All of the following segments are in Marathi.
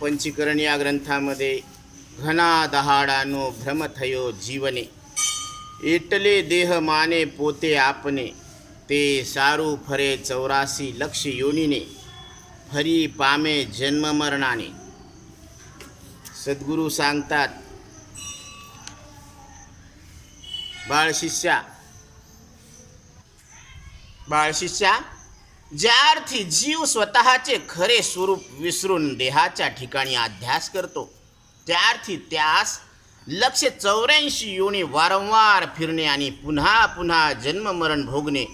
पंचीकरण या ग्रंथामध्ये घना दहाडानो भ्रमथयो जीवने. एटले देह माने पोते आपने ते सारू फरे चौरासी लक्ष योनीने फरी पामे जन्ममरणाने सद्गुरू सांगतात बाळशिष्या बाळशिष्या ज्या अर्थी जीव स्वतःचे खरे स्वरूप विसरून देहाच्या ठिकाणी अध्यास करतो त्या अर्थी त्यास लक्ष चौऱ्याऐंशी योनी वारंवार फिरणे आणि पुन्हा पुन्हा जन्ममरण भोगणे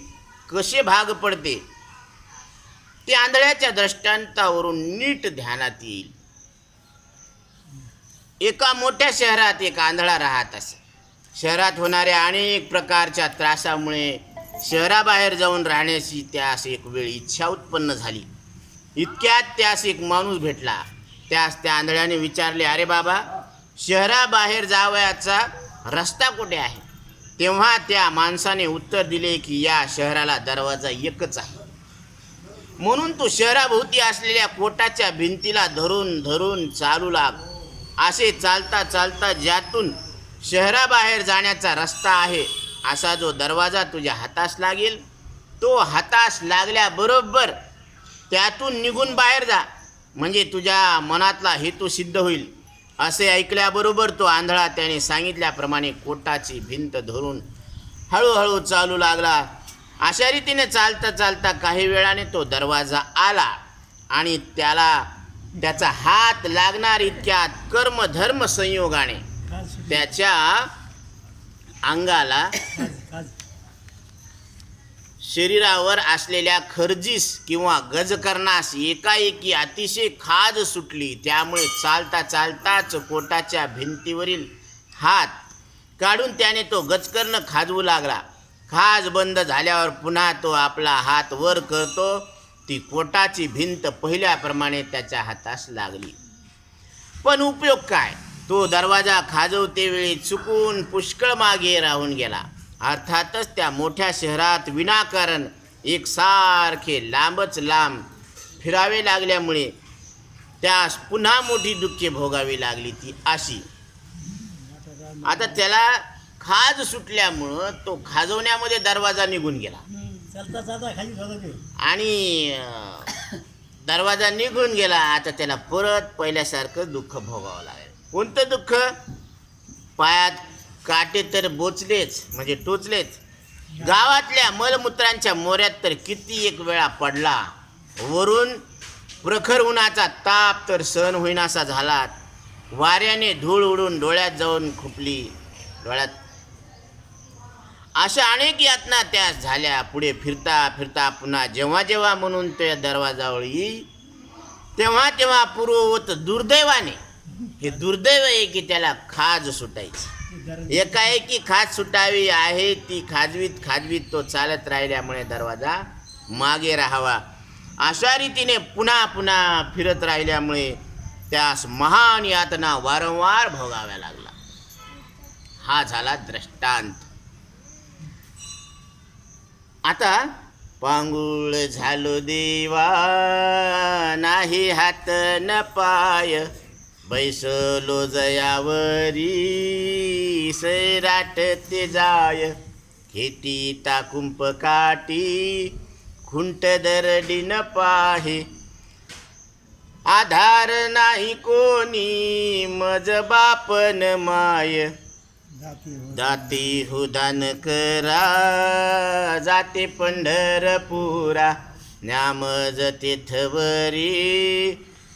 कसे भाग पडते? ते आंधळ्याच्या दृष्टांतावरून नीट ध्यानात येईल. एका मोठ्या शहरात एक आंधळा राहत असे. शहरात होणाऱ्या अनेक प्रकारच्या त्रासामुळे शहराबाहेर जाऊन राहण्याची त्यास एक वेळ इच्छा उत्पन्न झाली. इतक्यात त्यास एक माणूस भेटला. त्यास त्या आंधळ्याने विचारले अरे बाबा शहराबाहेर जावयाचा रस्ता कुठे आहे? तेव्हा त्या माणसाने उत्तर दिले की या शहराला दरवाजा एकच आहे. म्हणून तो शहराभोवती असलेल्या कोटाच्या भिंतीला धरून धरून चालू लाग. असे चालता चालता ज्यातून शहराबाहेर जाण्याचा रस्ता आहे असा जो दरवाजा तुझ्या हातास लागेल तो हातास लागल्याबरोबर त्यातून निघून बाहेर जा. म्हणजे तुझ्या मनातला हेतू सिद्ध होईल. असे ऐकल्याबरोबर तो आंधळा त्याने सांगितल्याप्रमाणे कोटाची भिंत धरून हळूहळू चालू लागला. अशा रीतीने चालता चालता काही वेळाने तो दरवाजा आला आणि त्याला त्याचा हात लागणार इतक्या कर्म धर्म संयोगाने त्याच्या अंगाला शरीरावर असलेल्या खरजीस किंवा गजकर्णास एकाएकी अतिशय खाज सुटली. त्यामुळे चालता चालताच पोटाच्या भिंतीवरील हात काढून त्याने तो गजकर्ण खाजवू लागला. खाज बंद झाल्यावर पुन्हा तो आपला हात वर करतो. ती पोटाची भिंत पहिल्याप्रमाणे त्याच्या हातास लागली. पण उपयोग काय? तो दरवाजा खाजवतेवेळी चुकून पुष्कळ मागे राहून गेला. अर्थातच त्या मोठ्या शहरात विनाकारण एकसारखे लांबच लांब फिरावे लागल्यामुळे त्यास पुन्हा मोठी दुःखे भोगावी लागली ती अशी. आता त्याला खाज सुटल्यामुळं तो खाजवण्यामध्ये दरवाजा निघून गेला. आणि दरवाजा निघून गेला. आता त्याला परत पहिल्यासारखं दुःख भोगावं लागेल. कोणतं दुःख? पायात काटे तर बोचलेच म्हणजे टोचलेच. गावातल्या मलमूत्रांच्या मोऱ्यात तर किती एक वेळा पडला. वरून प्रखर उन्हाचा ताप तर सहन होईनासा झाला. वाऱ्याने धूळ उडून डोळ्यात जाऊन खुपली. डोळ्यात अशा अनेक यातना त्या झाल्या. पुढे फिरता फिरता पुन्हा जेव्हा जेव्हा म्हणून त्या दरवाजावर येई तेव्हा तेव्हा पूर्ववत दुर्दैवाने हे दुर्दैव आहे की त्याला खाज सुटायची. एकाएकी खाज सुटावी आहे ती खाजवीत खाजवीत तो चालत राहिल्यामुळे दरवाजा मागे राहावा. अशा रीतीने पुन्हा पुन्हा फिरत राहिल्यामुळे त्यास महान यातना वारंवार भोगाव्या लागला. हा झाला दृष्टांत. आता पांगुळ झालो देवा नाही हात न पाय. बैसलो जयावरी सैराट ते जाय. खेती टाकुंप काटी खुंट दरडी न पाहे. आधार नाही कोणी मज बापन माय. दाती हुदान करा जाते पंढरपुरा. न्यामज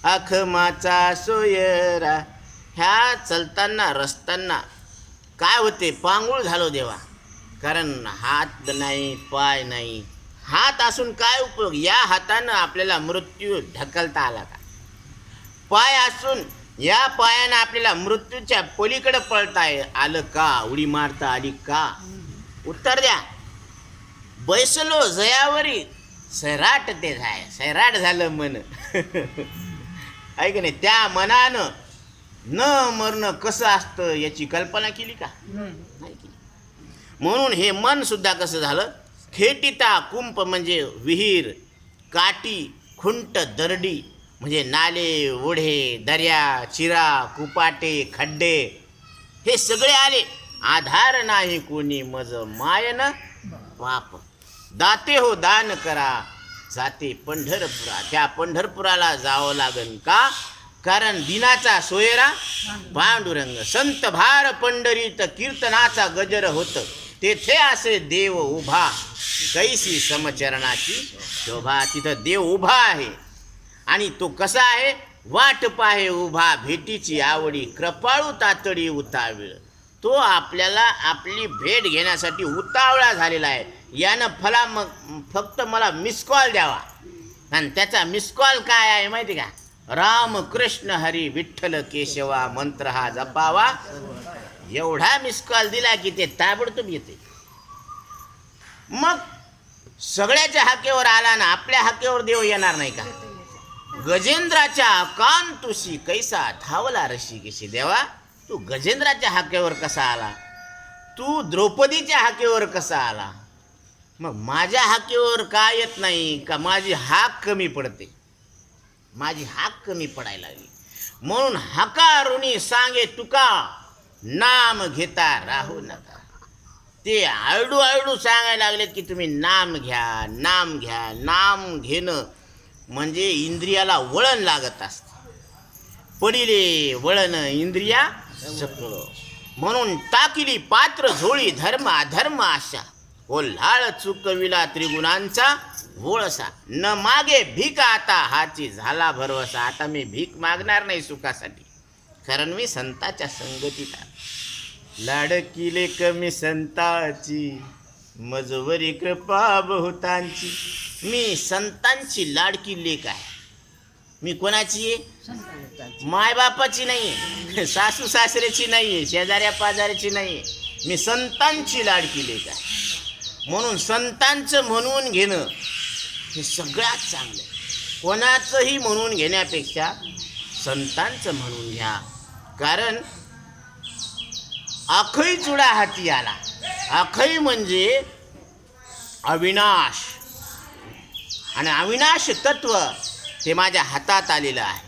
तीर्थवरी अखमाचा सोयरा. ह्या चलताना रस्ताना काय होते? पांगूळ झालो देवा. कारण हात नाही पाय नाही. हात असून काय उपयोग? या हातानं आपल्याला मृत्यू ढकलता आला का? पाय असून या पायानं आपल्याला मृत्यूच्या पलीकडे पळताय आलं का? उडी मारता आली का? उत्तर द्या. बैसलो जयावरी. सैराट ते जाय सैराट झालं मन. ऐक नाही? त्या मनानं न मरणं कसं असतं याची कल्पना केली का? नाही. केली. म्हणून हे मन सुद्धा कसं झालं? खेटिता कुंप म्हणजे विहीर काटी खुंट दरडी म्हणजे नाले ओढे दर्या चिरा कुपाटे खड्डे हे सगळे आले. आधार नाही कोणी मज मायन. पाप. दाते हो दान करा. जाते पंढरपुरा. त्या पंढरपुराला जावं लागन का? कारण दिनाचा सोयरा पांडुरंग संत भार पंढरीत कीर्तनाचा गजर होत. तेथे असे देव उभा. कैसी समचरणाची शोभा तिथं देव उभा आहे. आणि तो कसा आहे? वाट पाहे उभा भेटीची आवडी कृपाळू तातडी उतावीळ. तो आपल्याला आपली भेट घेण्यासाठी उतावळा झालेला आहे. यानं फला मग फक्त मला मिस कॉल द्यावा. आणि त्याचा मिस कॉल काय आहे माहिती का? राम कृष्ण हरी विठ्ठल केशवा मंत्र हा जपावा. एवढा मिस कॉल दिला की ते ताबडतोब येते. मग सगळ्याच्या हाकेवर आला ना आपल्या हाकेवर देव येणार नाही का? गजेंद्राच्या कांतुशी कैसा धावला ऋषिकेशी देवा? तू गजेंद्राच्या हाकेवर कसा आला? तू द्रौपदीच्या हाकेवर कसा आला? मग माझ्या हाकेवर का येत नाही? का माझी हाक कमी पडते? माझी हाक कमी पडायला लागली. म्हणून हकारुणी सांगे तुका नाम घेता राहू नका. ते आळडू आळडू सांगायला लागलेत की तुम्ही नाम घ्या नाम घ्या नाम घेणं म्हणजे इंद्रियाला वळण लागत असतं. पडिले वळण इंद्रिया सकळ म्हणून टाकिली पात्र झोळी धर्म अधर्म आशा. हो कोल्हाळ चुकविला त्रिगुणांचा होळसा न मागे भीक आता हाची झाला भरवसा. आता मी भीक मागणार नाही सुखासाठी. कारण मी संताच्या संगतीत लाडकिले कमी संताची मजवरी कृपा बहुतांची. मी संतांची लाडकी लेख आहे. मी कोणाची आहे? मायबापाची नाही आहे सासू सासऱ्याची नाही आहे शेजाऱ्या पाजाऱ्याची नाही आहे मी संतांची लाडकी लेख आहे. म्हणून संतांचं म्हणून घेणं हे सगळ्यात चांगलं कोणाचंही म्हणून घेण्यापेक्षा संतांचं म्हणून घ्या. कारण अखई चुडा हाती आला. अखई म्हणजे अविनाश. आणि अविनाश तत्व ते माझ्या हातात आलेलं आहे.